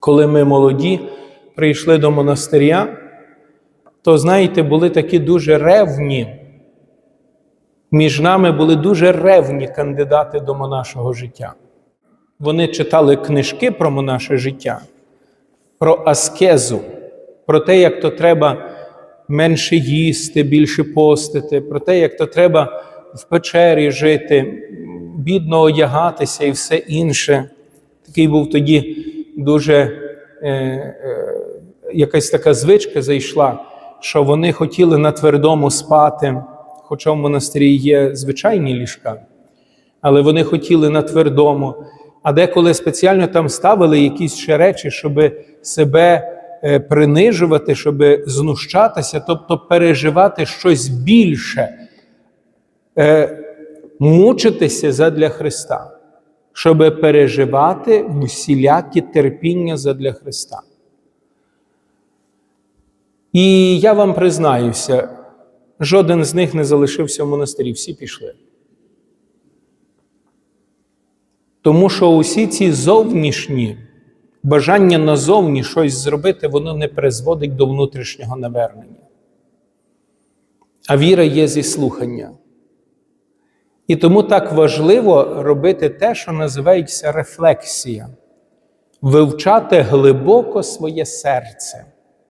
Коли ми молоді прийшли до монастиря, то, знаєте, були такі дуже ревні. Між нами були дуже ревні кандидати до монашого життя. Вони читали книжки про монаше життя, про аскезу, про те, як то треба менше їсти, більше постити, про те, як то треба в печері жити, бідно одягатися і все інше. Такий був тоді дуже е, е, якась така звичка зайшла, що вони хотіли на твердому спати, хоча в монастирі є звичайні ліжка, але вони хотіли на твердому. А деколи спеціально там ставили якісь ще речі, щоб себе е, принижувати, щоб знущатися, тобто переживати щось більше, е, мучитися задля Христа, щоб переживати всілякі терпіння задля Христа. І я вам признаюся, жоден з них не залишився в монастирі, всі пішли. Тому що усі ці зовнішні бажання назовні щось зробити, воно не призводить до внутрішнього навернення. А віра є зі слухання. І тому так важливо робити те, що називається рефлексія, вивчати глибоко своє серце.